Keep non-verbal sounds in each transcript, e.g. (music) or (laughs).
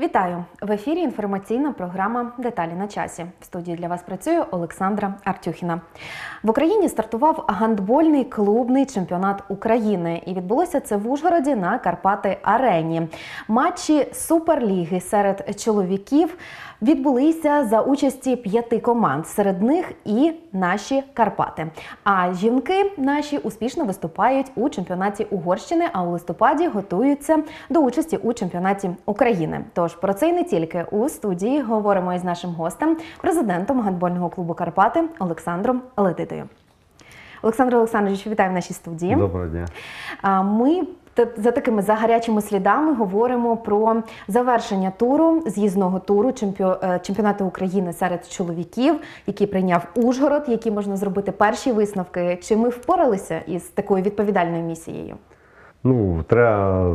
Вітаю в ефірі. Інформаційна програма Деталі на часі. В студії для вас працює Олександра Артюхіна. В Україні стартував гандбольний клубний чемпіонат України, і відбулося це в Ужгороді на Карпати Арені. Матчі суперліги серед чоловіків відбулися за участі п'яти команд. Серед них і наші Карпати. А жінки наші успішно виступають у чемпіонаті Угорщини, а у листопаді готуються до участі у чемпіонаті України. Тож про це й не тільки у студії говоримо із нашим гостем, президентом гандбольного клубу Карпати Олександром Летитою. Олександр Олександрович, вітаю в нашій студії. Доброго дня. Ми за такими за гарячими слідами говоримо про завершення туру з'їзного туру е, чемпіонату України серед чоловіків, який прийняв Ужгород, які можна зробити перші висновки. Чи ми впоралися із такою відповідальною місією? Ну, треба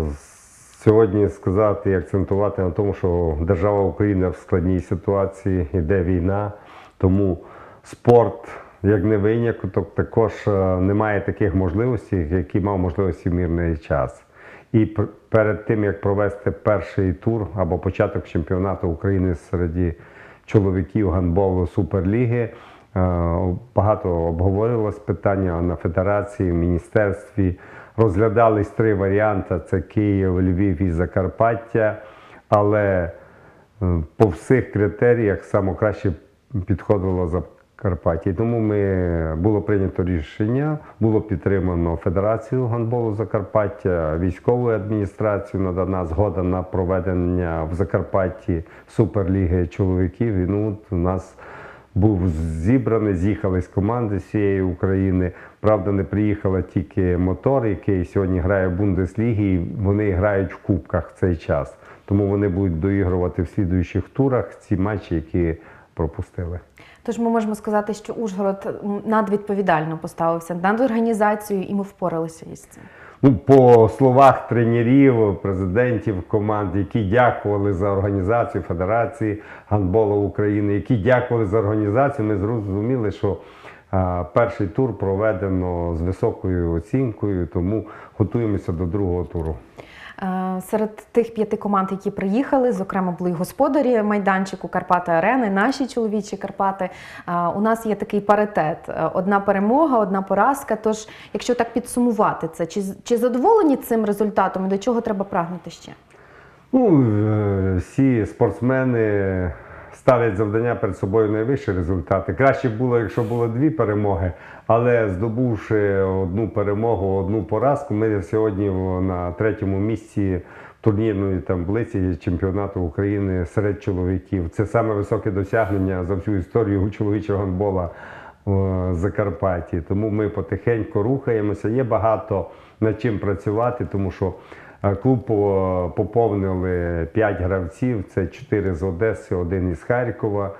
сьогодні сказати і акцентувати на тому, що держава Україна в складній ситуації, йде війна, тому спорт, як не виняток, також е, немає таких можливостей, які мав можливості в мирний час. І перед тим, як провести перший тур або початок чемпіонату України серед чоловіків гандболу Суперліги, е, багато обговорювалось питання на федерації, в міністерстві. Розглядались три варіанти: це Київ, Львів і Закарпаття. Але е, по всіх критеріях саме краще підходило Закарпаття. І Тому ми було прийнято рішення, було підтримано Федерацію гандболу Закарпаття, військову адміністрацію надана згода на проведення в Закарпатті суперліги чоловіків. І ну от у нас був зібраний, з'їхали з команди всієї України. Правда, не приїхала тільки мотор, який сьогодні грає в Бундеслігі, і вони грають в кубках в цей час. Тому вони будуть доігрувати в слідуючих турах ці матчі, які пропустили. Тож ми можемо сказати, що Ужгород надвідповідально поставився над організацією, і ми впоралися із цим. Ну, по словах тренерів, президентів команд, які дякували за організацію Федерації гандболу України, які дякували за організацію, ми зрозуміли, що перший тур проведено з високою оцінкою, тому готуємося до другого туру. Серед тих п'яти команд, які приїхали, зокрема були господарі майданчику Карпати Арени, наші чоловічі Карпати. У нас є такий паритет: Е, одна перемога, одна поразка. Тож, якщо так підсумувати це, чи, чи задоволені цим результатом і до чого треба прагнути ще? Ну, е, всі спортсмени ставлять завдання перед собою найвищі результати. Краще було, якщо було дві перемоги, але здобувши одну перемогу, одну поразку, ми сьогодні на третьому місці турнірної таблиці чемпіонату України серед чоловіків. Це саме високе досягнення за всю історію чоловічого гандбола в Закарпатті. Тому ми потихеньку рухаємося. Є багато над чим працювати, тому що е, клуб поповнили 5 гравців. Це 4 з Одеси, один із Харкова.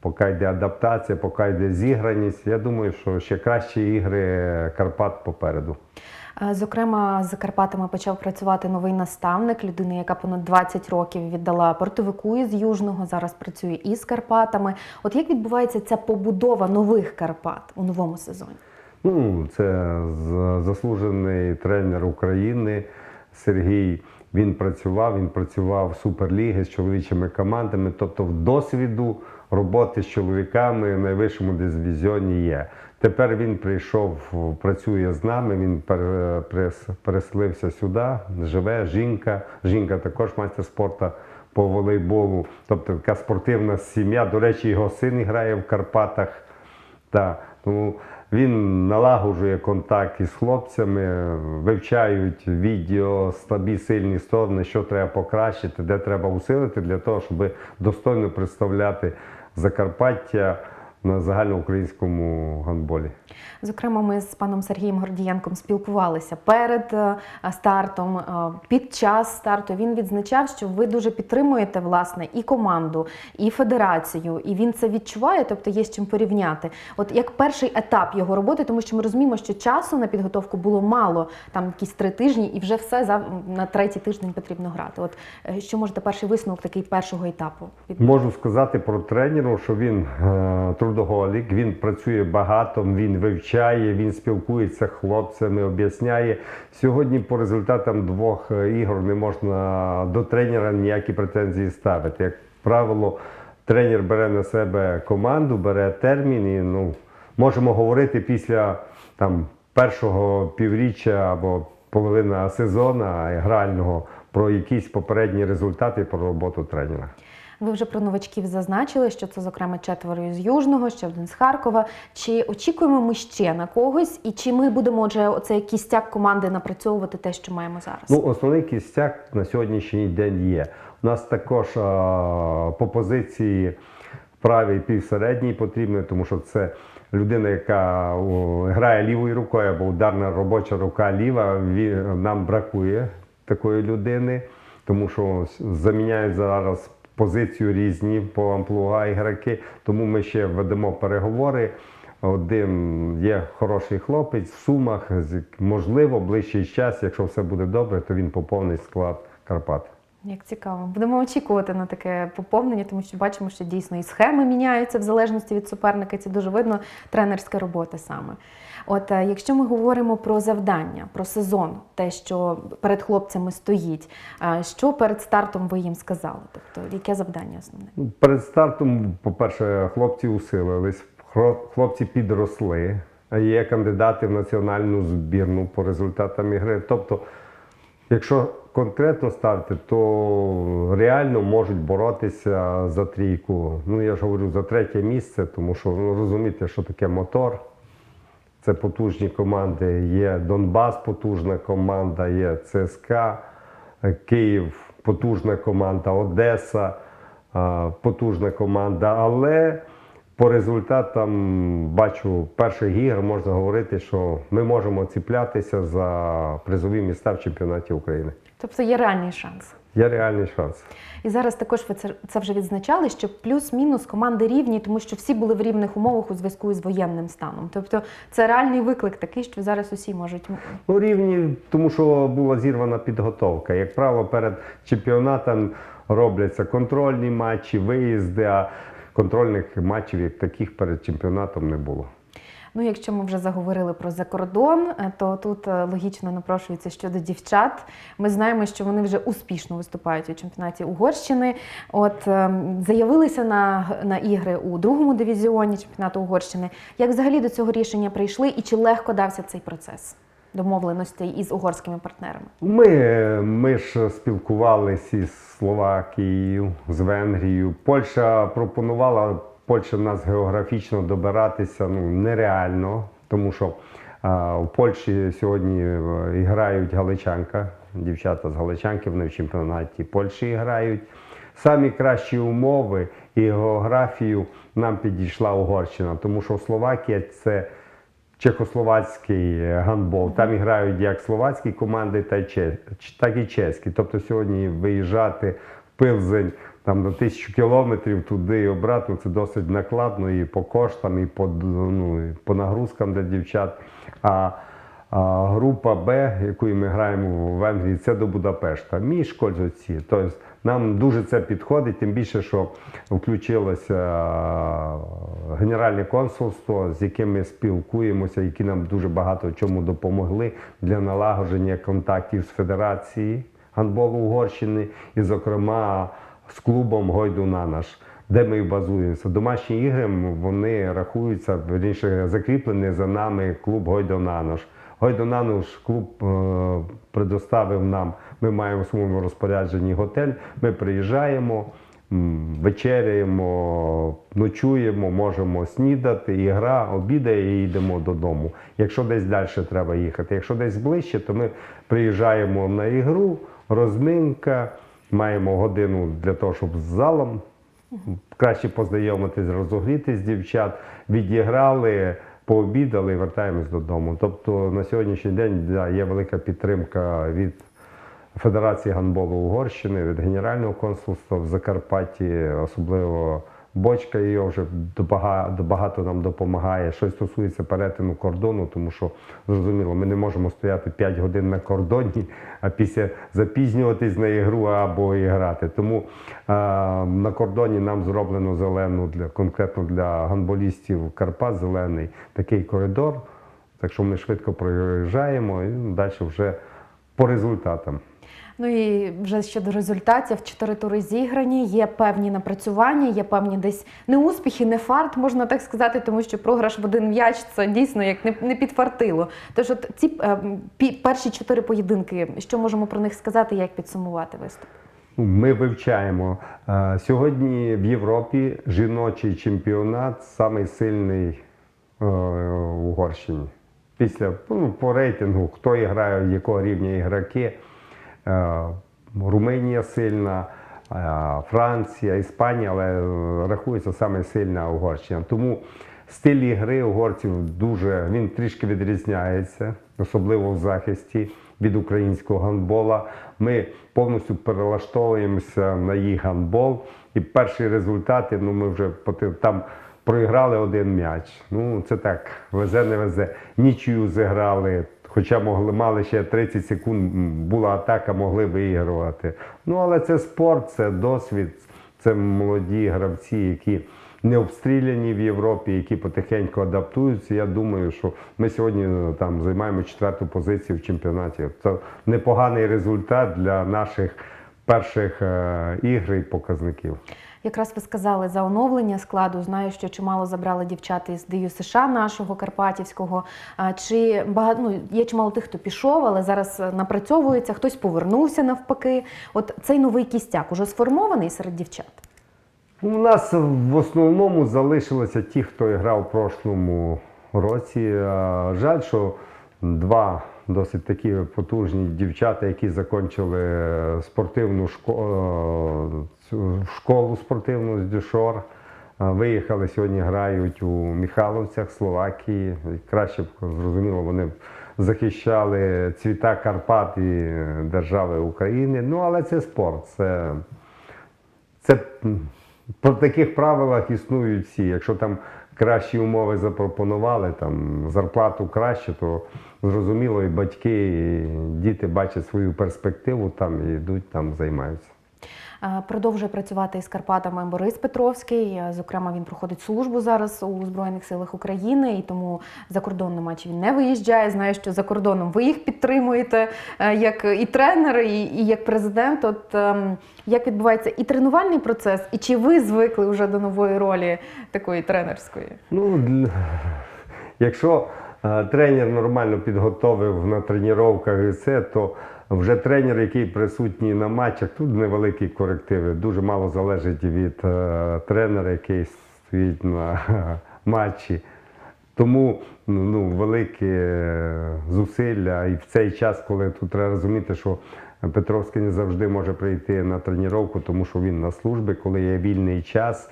Поки йде адаптація, поки йде зіграність. Я думаю, що ще кращі ігри Карпат попереду. Зокрема, з Карпатами почав працювати новий наставник, людина, яка понад 20 років віддала портовику із Южного, зараз працює із Карпатами. От як відбувається ця побудова нових Карпат у новому сезоні? Ну, це заслужений тренер України Сергій. Він працював, він працював в Суперліги з чоловічими командами. Тобто, в досвіду роботи з чоловіками в найвищому дивізіоні є. Тепер він прийшов, працює з нами. Він переселився сюди, живе жінка. Жінка також майстер спорту по волейболу. Тобто така спортивна сім'я. До речі, його син грає в Карпатах. Так, тому він налагоджує контакт із хлопцями, вивчають відео, слабі сильні сторони, що треба покращити, де треба усилити для того, щоб достойно представляти Закарпаття на загальноукраїнському гандболі. Зокрема, ми з паном Сергієм Гордієнком спілкувалися перед е, стартом, е, під час старту. Він відзначав, що ви дуже підтримуєте власне і команду, і федерацію, і він це відчуває, тобто є з чим порівняти. От як перший етап його роботи, тому що ми розуміємо, що часу на підготовку було мало, там якісь три тижні, і вже все на третій тиждень потрібно грати. От е, що можете перший висновок такий першого етапу Можу сказати про тренера, що він е, трудоголік, він працює багато, він вивчає, він спілкується з хлопцями, об'ясняє. Сьогодні по результатам двох е, ігор не можна до тренера ніякі претензії ставити. Як правило, тренер бере на себе команду, бере термін і ну, можемо говорити після там, першого півріччя або половина сезону грального про якісь попередні результати про роботу тренера. Ви вже про новачків зазначили, що це, зокрема, четверо з Южного, ще один з Харкова. Чи очікуємо ми ще на когось, і чи ми будемо отже, оцей кістяк команди напрацьовувати те, що маємо зараз? Ну, основний кістяк на сьогоднішній день є. У нас також а, по позиції правій півсередній потрібно, тому що це людина, яка грає лівою рукою або ударна робоча рука ліва. Ві- нам бракує такої людини, тому що заміняють зараз позицію різні по амплуа ігроки. Тому ми ще ведемо переговори. Один є хороший хлопець в сумах. Можливо, ближчий час, якщо все буде добре, то він поповнить склад Карпат. Як цікаво, будемо очікувати на таке поповнення, тому що бачимо, що дійсно і схеми міняються в залежності від суперника. Це дуже видно тренерська робота саме. От е, якщо ми говоримо про завдання, про сезон, те, що перед хлопцями стоїть, е, що перед стартом ви їм сказали? Тобто, яке завдання основне? Ну, Перед стартом, по-перше, хлопці усилились, хлопці підросли. Є кандидати в національну збірну по результатам ігри. Тобто, якщо конкретно ставити, то реально можуть боротися за трійку. Ну, я ж говорю за третє місце, тому що ну, розумієте, що таке мотор. Це потужні команди. Є Донбас, потужна команда, є ЦСКА, Київ, потужна команда, Одеса, потужна команда. Але по результатам бачу перших ігор можна говорити, що ми можемо ціплятися за призові міста в чемпіонаті України. Тобто є реальний шанс. Є реальний шанс. І зараз також ви це, це вже відзначали, що плюс-мінус команди рівні, тому що всі були в рівних умовах у зв'язку з воєнним станом. Тобто це реальний виклик такий, що зараз усі можуть Ну, рівні, тому що була зірвана підготовка. Як правило, перед чемпіонатом робляться контрольні матчі, виїзди, а контрольних матчів як таких перед чемпіонатом не було. Ну, якщо ми вже заговорили про закордон, е, то тут е, логічно напрошується щодо дівчат. Ми знаємо, що вони вже успішно виступають у чемпіонаті Угорщини. От ем, заявилися на, на ігри у другому дивізіоні чемпіонату Угорщини. Як взагалі до цього рішення прийшли, і чи легко дався цей процес домовленостей із угорськими партнерами? Ми, ми ж спілкувалися із Словакією, з Венгрією. Польща пропонувала, Польща в нас географічно добиратися ну, нереально, тому що а, у Польщі сьогодні е, грають галичанка, дівчата з галичанки, вони в чемпіонаті Польщі грають. Самі кращі умови і географію нам підійшла Угорщина, тому що Словакія це чехословацький е, гандбол. Там грають як словацькі команди, так і чеські. Тобто сьогодні виїжджати в Пилзень там на тисячу кілометрів туди і обратно це досить накладно і по коштам, і по, ну, і по нагрузкам для дівчат. А, а група Б, якою ми граємо в Венгрії, це до Будапешта. Між Кользоці. Тобто нам дуже це підходить, тим більше, що включилося Генеральне консульство, з яким ми спілкуємося, які нам дуже багато чому допомогли для налагодження контактів з Федерацією гандболу Угорщини і, зокрема, з клубом Гойдуна наш. Де ми базуємося. Домашні ігри вони рахуються, верніше закріплені за нами клуб Гойдонанож. Гойдонанож клуб е, предоставив нам, ми маємо в своєму розпорядженні готель, ми приїжджаємо, вечеряємо, ночуємо, можемо снідати, ігра, обідає і йдемо додому. Якщо десь далі треба їхати, якщо десь ближче, то ми приїжджаємо на ігру, розминка, маємо годину для того, щоб з залом краще познайомитись, розогрітись дівчат, відіграли, пообідали і вертаємось додому. Тобто на сьогоднішній день да, є велика підтримка від Федерації гандболу Угорщини, від Генерального консульства в Закарпатті, особливо Бочка її вже багато нам допомагає. Що стосується перетину кордону, тому що зрозуміло, ми не можемо стояти 5 годин на кордоні, а після запізнюватись на ігру або і грати. Тому е, на кордоні нам зроблено зелену для конкретно для гандболістів Карпат зелений такий коридор. Так що ми швидко проїжджаємо і далі вже по результатам. Ну і вже щодо результатів, чотири тури зіграні, є певні напрацювання, є певні десь не успіхи, не фарт, можна так сказати, тому що програш в один м'яч це дійсно як не, підфартило. Тож, от ці е, пі- перші чотири поєдинки, що можемо про них сказати, як підсумувати виступ? Ми вивчаємо. Е, Сьогодні в Європі жіночий чемпіонат самий сильний е, в Угорщині. Після ну, по рейтингу, хто грає, якого рівня ігроки. Е, Румунія сильна, е, Франція, Іспанія, але е, рахується саме сильна Угорщина. Тому стиль ігри угорців дуже він трішки відрізняється, особливо в захисті від українського гандбола. Ми повністю перелаштовуємося на їх гандбол. І перші результати, ну ми вже там проіграли один м'яч. Ну це так, везе, не везе. Нічию зіграли. Хоча могли мали ще 30 секунд, була атака, могли виігрувати. Ну але це спорт, це досвід, це молоді гравці, які не обстріляні в Європі, які потихеньку адаптуються. Я думаю, що ми сьогодні е, там займаємо четверту позицію в чемпіонаті. Це непоганий результат для наших перших е, ігр і показників. Якраз ви сказали за оновлення складу. Знаю, що чимало забрали дівчат із ДЮ США нашого Карпатівського. Чи багато ну, є чимало тих, хто пішов, але зараз е, напрацьовується, хтось повернувся навпаки. От цей новий кістяк уже сформований серед дівчат. У нас в основному залишилися ті, хто грав в прошлому році. Жаль, що два досить такі потужні дівчата, які закінчили спортивну школу, школу спортивну з Дюшор. е, Виїхали сьогодні, грають у Михайловцях, Словакії. Краще б зрозуміло, вони захищали цвіта Карпат і держави України. Ну, але це спорт. Це це по таких правилах існують всі. Якщо там кращі умови запропонували, там зарплату краще, то зрозуміло, і батьки, і діти бачать свою перспективу там і йдуть там, займаються. Е, Продовжує працювати із Карпатами Борис Петровський. Е, Зокрема, він проходить службу зараз у Збройних силах України, і тому за кордон на матчі він не виїжджає. Знаю, що за кордоном ви їх підтримуєте е, як і тренер, і, і як президент. От ем, як відбувається і тренувальний процес, і чи ви звикли вже до нової ролі такої тренерської? Ну, (laughs) якщо тренер нормально підготовив на тренуваннях і все, то вже тренер, який присутній на матчах, тут невеликі корективи. Дуже мало залежить від е, тренера, який стоїть на (laughs) матчі. Тому ну, великі е, зусилля. І в цей час, коли тут треба розуміти, що Петровський не завжди може прийти на тренування, тому що він на службі, коли є вільний час.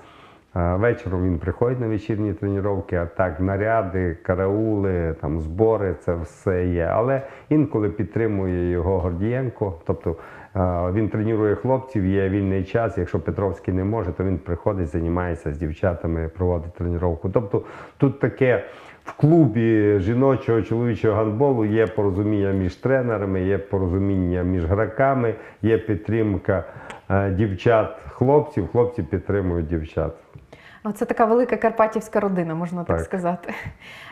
Вечором він приходить на вечірні тренування, а так наряди, караули, там збори, це все є. Але інколи підтримує його Гордієнко. Тобто він тренує хлопців, є вільний час. Якщо Петровський не може, то він приходить, займається з дівчатами, проводить тренування. Тобто тут таке. В клубі жіночого чоловічого гандболу є порозуміння між тренерами, є порозуміння між граками, є підтримка е, дівчат, хлопців, хлопці підтримують дівчат. Це така велика карпатівська родина, можна так, Так. сказати.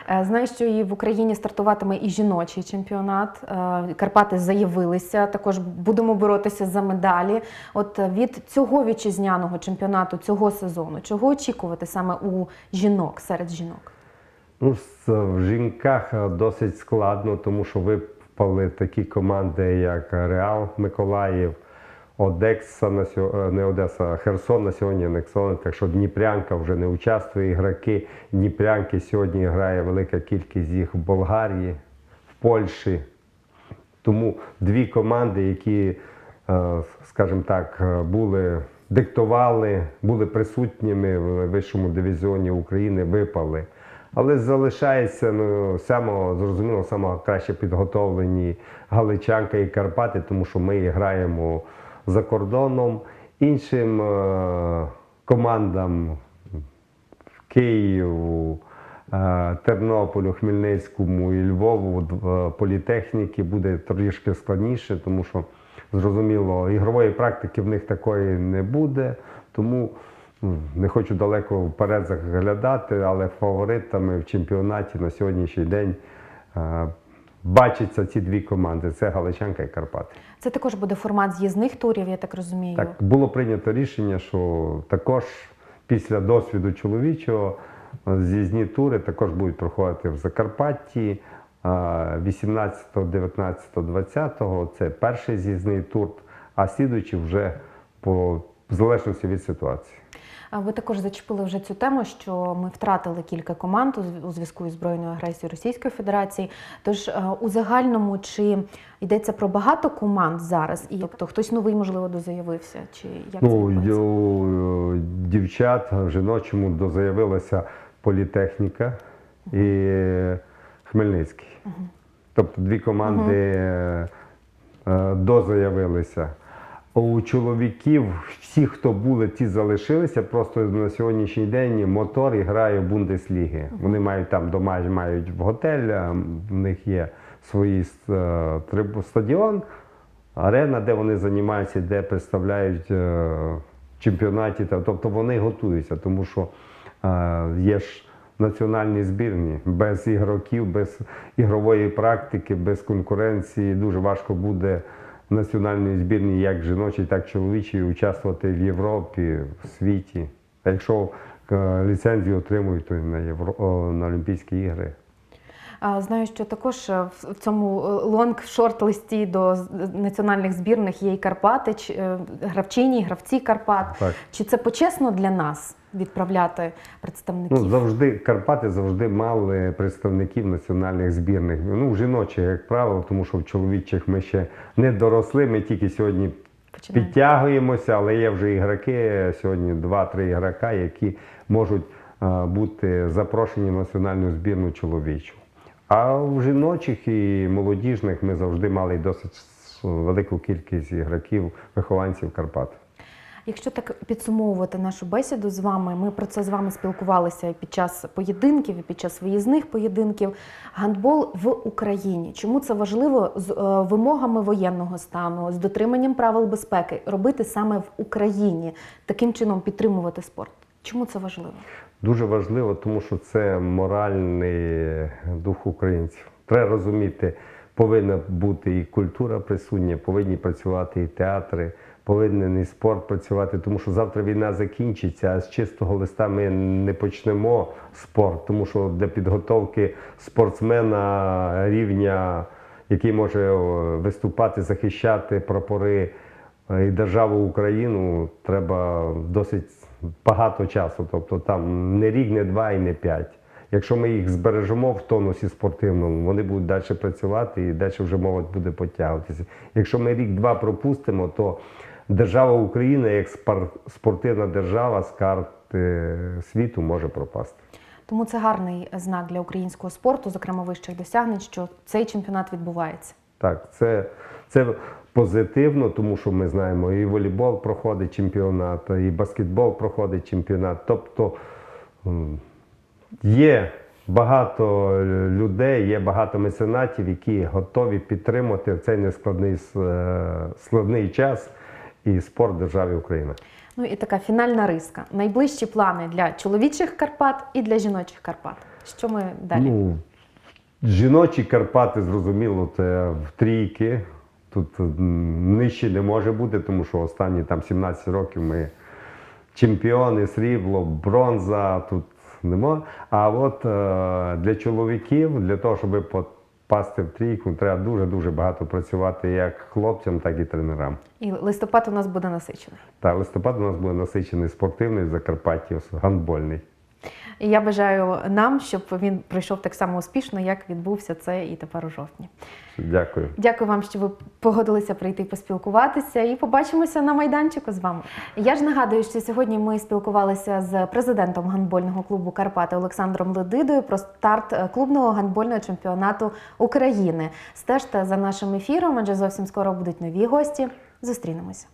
Е, Знаю, що і в Україні стартуватиме і жіночий чемпіонат. Е, Карпати заявилися. Також будемо боротися за медалі. От е, від цього вітчизняного чемпіонату цього сезону, чого очікувати саме у жінок серед жінок? Ну, в жінках досить складно, тому що випали такі команди, як Реал Миколаїв, Одеса на сьо- е, не Одеса, а Херсон на сьогодні анексований. Так що Дніпрянка вже не участвує. Ігроки Дніпрянки сьогодні грає велика кількість їх в Болгарії, в Польщі. Тому дві команди, які, е, скажімо так, е, були, диктували, були присутніми в вищому дивізіоні України, випали. Але залишається ну, само, зрозуміло, саме краще підготовлені Галичанка і Карпати, тому що ми граємо за кордоном. Іншим е, командам Києву, е, Тернополю, Хмельницькому і Львову е, політехніки буде трішки складніше, тому що зрозуміло, ігрової практики в них такої не буде. Тому ну, не хочу далеко вперед заглядати, але фаворитами в чемпіонаті на сьогоднішній день бачаться ці дві команди: це Галичанка і Карпати. Це також буде формат з'їзних турів, я так розумію. Так, було прийнято рішення, що також після досвіду чоловічого е, з'їзні тури також будуть проходити в Закарпатті. е, 18, 19, 20 це перший з'їзний тур, а слідуючи вже по в залежності від ситуації. Ви також зачепили вже цю тему, що ми втратили кілька команд у зв- у зв'язку із збройною агресією Російської Федерації. Тож е, у загальному чи йдеться про багато команд зараз, і тобто хтось новий можливо дозаявився, чи як Ну, дівчат в жіночому дозаявилася політехніка і Хмельницький. Тобто дві команди е, дозаявилися. У чоловіків всі, хто були, ті залишилися. Просто на сьогоднішній день мотор і грає в Бундесліги. Вони мають там дома мають в готель, в них є свої е, стадіон, арена, де вони займаються, де представляють е, чемпіонаті. Тобто вони готуються, тому що е, є ж національні збірні без ігроків, без ігрової практики, без конкуренції. Дуже важко буде в національній збірні, як жіночій, так і чоловічій, участвувати в Європі, в світі. А якщо е, ліцензію отримують, то на, Євро... на Олімпійські ігри. Знаю, що також е, в цьому е, лонг шорт-листі до національних збірних є і Карпати, е, гравчині, гравці Карпат. Так. Чи це почесно для нас відправляти представників? Ну, завжди Карпати завжди мали представників національних збірних. Ну, в жіночих, як правило, тому що в чоловічих ми ще не доросли. Ми тільки сьогодні Починаємо. підтягуємося, але є вже ігроки. Сьогодні два-три ігрока, які можуть бути запрошені в національну збірну чоловічу. А в жіночих і молодіжних ми завжди мали досить велику кількість ігроків, вихованців Карпат. Якщо так підсумовувати нашу бесіду з вами, ми про це з вами спілкувалися і під час поєдинків, і під час виїзних поєдинків. Гандбол в Україні. Чому це важливо з е, вимогами воєнного стану, з дотриманням правил безпеки робити саме в Україні, таким чином підтримувати спорт? Чому це важливо? Дуже важливо, тому що це моральний дух українців. Треба розуміти, повинна бути і культура присутня, повинні працювати і театри, повинен і спорт працювати, тому що завтра війна закінчиться, а з чистого листа ми не почнемо спорт, тому що для підготовки спортсмена рівня, який може виступати, захищати прапори і державу Україну, треба досить багато часу. Тобто там не рік, не два і не п'ять. Якщо ми їх збережемо в тонусі спортивному, вони будуть далі працювати і далі вже молодь буде підтягуватися. Якщо ми рік-два пропустимо, то держава Україна як спортивна держава з карти світу може пропасти. Тому це гарний знак для українського спорту, зокрема вищих досягнень, що цей чемпіонат відбувається. Так, це, це позитивно, тому що ми знаємо, і волейбол проходить чемпіонат, і баскетбол проходить чемпіонат. Тобто є багато людей, є багато меценатів, які готові підтримати в цей нескладний е, складний час і спорт держави Україна. Ну і така фінальна риска. Найближчі плани для чоловічих Карпат і для жіночих Карпат. Що ми далі? Ну, жіночі Карпати, зрозуміло, це в трійки. Тут нижче не може бути, тому що останні там 17 років ми чемпіони, срібло, бронза, тут нема. А от е, для чоловіків, для того, щоб попасти в трійку, треба дуже-дуже багато працювати як хлопцям, так і тренерам. І листопад у нас буде насичений. Та листопад у нас буде насичений спортивний в Закарпатті, гандбольний. І я бажаю нам, щоб він пройшов так само успішно, як відбувся це і тепер у жовтні. Дякую. Дякую вам, що ви погодилися прийти поспілкуватися і побачимося на майданчику з вами. Я ж нагадую, що сьогодні ми спілкувалися з президентом гандбольного клубу Карпати Олександром Ледидою про старт е, клубного гандбольного чемпіонату України. Стежте за нашим ефіром, адже зовсім скоро будуть нові гості. Зустрінемося.